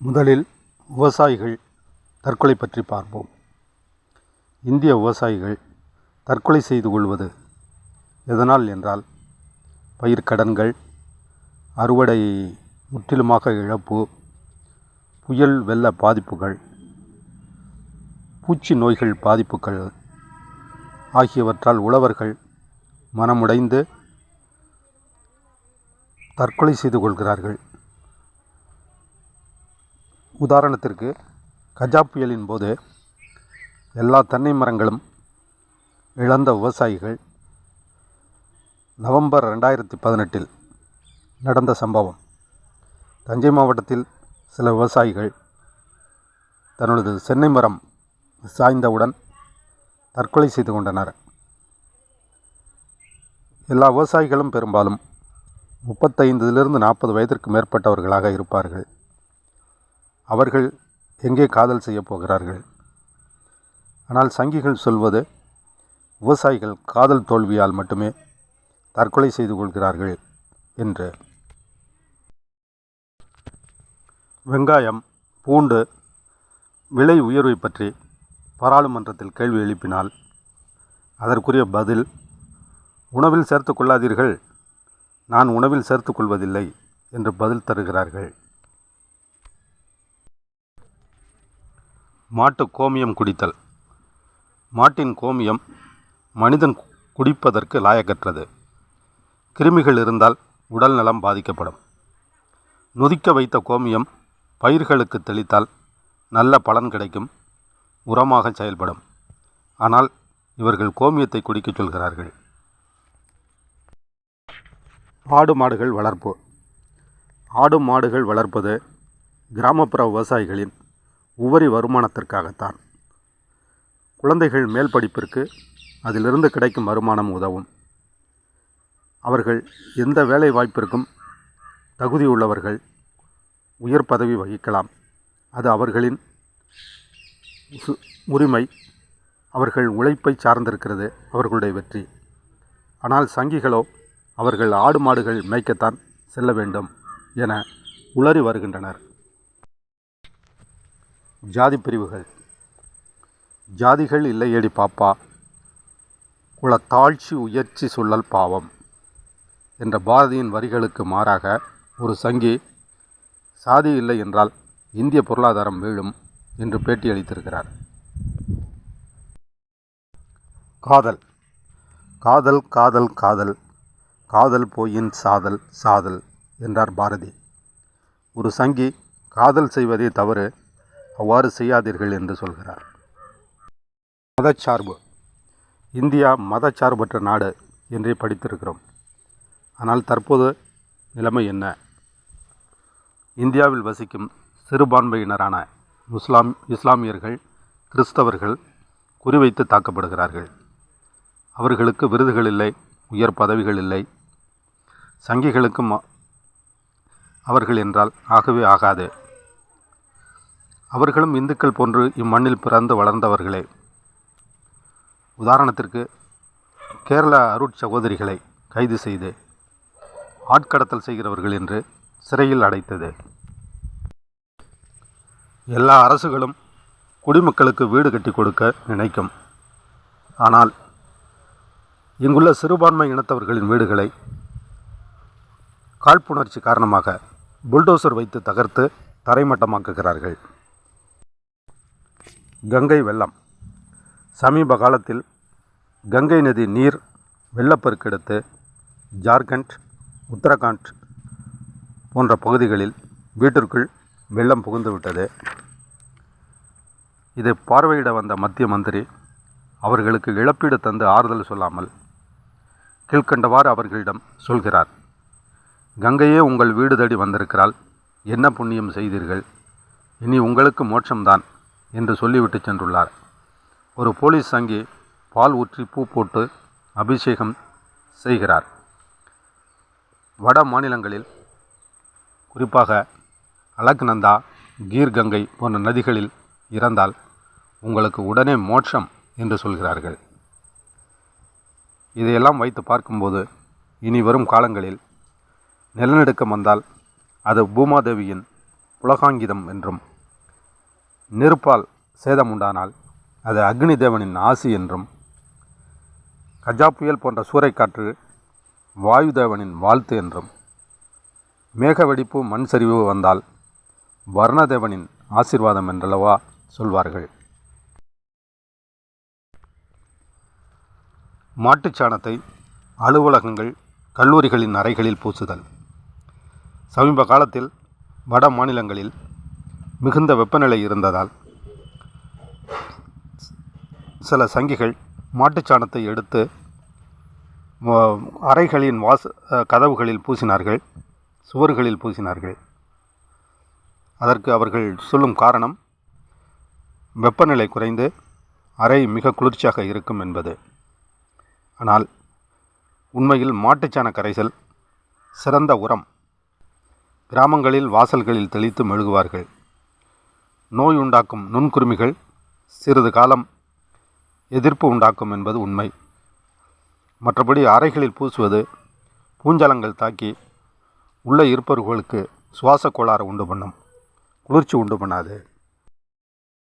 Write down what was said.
முதலில் விவசாயிகள் தற்கொலை பற்றி பார்ப்போம். இந்திய விவசாயிகள் தற்கொலை செய்து கொள்வது எதனால் என்றால் பயிர்க்கடன்கள் அறுவடை முற்றிலுமாக இழப்பு புயல் வெள்ள பாதிப்புகள் பூச்சி நோய்கள் பாதிப்புகள் ஆகியவற்றால் உழவர்கள் மனமுடைந்து தற்கொலை செய்து கொள்கிறார்கள். உதாரணத்திற்கு கஜா புயலின் போது எல்லா தென்னை மரங்களும் இழந்த விவசாயிகள் நவம்பர் ரெண்டாயிரத்தி பதினெட்டில் நடந்த சம்பவம். தஞ்சை மாவட்டத்தில் சில விவசாயிகள் தனது சென்னை மரம் சாய்ந்தவுடன் தற்கொலை செய்து கொண்டனர். எல்லா விவசாயிகளும் பெரும்பாலும் முப்பத்தைந்திலிருந்து நாற்பது வயதிற்கு மேற்பட்டவர்களாக இருப்பார்கள். அவர்கள் எங்கே காதல் செய்யப் போகிறார்கள்? ஆனால் சங்கிகள் சொல்வது விவசாயிகள் காதல் தோல்வியால் மட்டுமே தற்கொலை செய்து கொள்கிறார்கள் என்று. வெங்காயம் பூண்டு விலை உயர்வை பற்றி பாராளுமன்றத்தில் கேள்வி எழுப்பினால் அதற்குரிய பதில் உணவில் சேர்த்து கொள்ளாதீர்கள் நான் உணவில் சேர்த்து கொள்வதில்லை என்று பதில் தருகிறார்கள். மாட்டு கோமியம் குடித்தல். மாட்டின் கோமியம் மனிதன் குடிப்பதற்கு லாயக்கற்றது. கிருமிகள் இருந்தால் உடல் நலம் பாதிக்கப்படும். நொதிக்க வைத்த கோமியம் பயிர்களுக்கு தெளித்தால் நல்ல பலன் கிடைக்கும் உரமாக செயல்படும். ஆனால் இவர்கள் கோமியத்தை குடிக்கச் சொல்கிறார்கள். ஆடு மாடுகள் வளர்ப்பு. ஆடு மாடுகள் வளர்ப்பது கிராமப்புற விவசாயிகளின் உபரி வருமானத்திற்காகத்தான். குழந்தைகள் மேல் படிப்பிற்கு அதிலிருந்து கிடைக்கும் வருமானம் உதவும். அவர்கள் எந்த வேலை வாய்ப்பிற்கும் தகுதியுள்ளவர்கள் உயர் பதவி வகிக்கலாம். அது அவர்களின் சு- உரிமை. அவர்கள் உழைப்பை சார்ந்திருக்கிறது அவர்களுடைய வெற்றி. ஆனால் சங்கிகளோ அவர்கள் ஆடு மாடுகள் மேய்க்கத்தான் செல்ல வேண்டும் என உளறி வருகின்றனர். ஜாதி பிரிவுகள். ஜாதிகள் இல்லையேடி பாப்பா. குல தாழ்ச்சி உயர்ச்சி சொல்லல் பாவம் என்ற பாரதியின் வரிகளுக்கு மாறாக ஒரு சங்கி சாதி இல்லை என்றால் இந்திய பொருளாதாரம் வீழும் என்று பேட்டியளித்திருக்கிறார். காதல். காதல் காதல் காதல். காதல் போயின் சாதல் சாதல் என்றார் பாரதி. ஒரு சங்கி காதல் செய்வதே தவறு அவ்வாறு செய்யாதீர்கள் என்று சொல்கிறார். மதச்சார்பு. இந்தியா மதச்சார்பற்ற நாடு என்றே படித்திருக்கிறோம். ஆனால் தற்போது நிலைமை என்ன? இந்தியாவில் வசிக்கும் சிறுபான்மையினரான முஸ்லாம் இஸ்லாமியர்கள் கிறிஸ்தவர்கள் குறிவைத்து தாக்கப்படுகிறார்கள். அவர்களுக்கு விருதுகள் இல்லை உயர் பதவிகள் இல்லை. சங்கிகளுக்கும் ம- அவர்கள் என்றால் ஆகவே ஆகாது. அவர்களும் இந்துக்கள் போன்று இம்மண்ணில் பிறந்து வளர்ந்தவர்களே. உதாரணத்திற்கு கேரள அருட்சகோதரிகளை கைது செய்து ஆட்கடத்தல் செய்கிறவர்கள் என்று சிறையில் அடைத்தது. எல்லா அரசுகளும் குடிமக்களுக்கு வீடு கட்டி கொடுக்க நினைக்கும். ஆனால் இங்குள்ள சிறுபான்மை இனத்தவர்களின் வீடுகளை காழ்ப்புணர்ச்சி காரணமாக புல்டோசர் வைத்து தகர்த்து தரைமட்டமாக்குகிறார்கள். கங்கை வெள்ளம். சமீப காலத்தில் கங்கை நதி நீர் வெள்ளப்பெருக்கெடுத்து ஜார்க்கண்ட் உத்தரகாண்ட் போன்ற பகுதிகளில் வீட்டிற்குள் வெள்ளம் புகுந்துவிட்டது இதை பார்வையிட வந்த மத்திய மந்திரி அவர்களுக்கு இழப்பீடு தந்து ஆறுதல் சொல்லாமல் கீழ்கண்டவாறு அவர்களிடம் சொல்கிறார் கங்கையே உங்கள் வீடு தேடி வந்திருக்கிறாள் என்ன புண்ணியம் செய்தீர்கள்? இனி உங்களுக்கு மோட்சம்தான். என்று சொல்லிவிட்டு சென்றுள்ளார். ஒரு போலீஸ் சங்கி பால் ஊற்றி பூ போட்டு அபிஷேகம் செய்கிறார். வட மாநிலங்களில் குறிப்பாக அலக்நந்தா கீர் கங்கை போன்ற நதிகளில் இறந்தால் உங்களுக்கு உடனே மோட்சம் என்று சொல்கிறார்கள். இதையெல்லாம் வைத்து பார்க்கும்போது இனி வரும் காலங்களில் நிலநடுக்கம் வந்தால் அது பூமாதேவியின் புலகாங்கிதம் என்றும் நெருப்பால் சேதம் உண்டானால் அது அக்னி தேவனின் ஆசி என்றும் கஜா புயல் போன்ற சூறைக்காற்று வாயு தேவனின் வாழ்த்து என்றும் மேக வெடிப்பு மண் சரிவு வந்தால் வர்ணதேவனின் ஆசிர்வாதம் என்றளவா சொல்வார்கள். மாட்டுச் சாணத்தை அலுவலகங்கள் கல்லூரிகளின் அறைகளில் பூசுதல். சமீப காலத்தில் வட மாநிலங்களில் மிகுந்த வெப்பநிலை இருந்ததால் சில சங்கிகள் மாட்டுச் சாணத்தை எடுத்து அறைகளின் வாச கதவுகளில் பூசினார்கள் சுவர்களில் பூசினார்கள். அதற்கு அவர்கள் சொல்லும் காரணம் வெப்பநிலை குறைந்து அறை மிக குளிர்ச்சியாக இருக்கும் என்பது. ஆனால் உண்மையில் மாட்டுச்சாண கரைசல் சிறந்த உரம். கிராமங்களில் வாசல்களில் தெளித்து மெழுகுவார்கள். நோய் உண்டாக்கும் நுண்குருமிகள் சிறிது காலம் எதிர்ப்பு உண்டாக்கும் என்பது உண்மை. மற்றபடி அறைகளில் பூசுவது பூஞ்சலங்கள் தாக்கி உள்ளே இருப்பவர்களுக்கு சுவாச கோளாறு உண்டு பண்ணும் குளிர்ச்சி உண்டு பண்ணாது.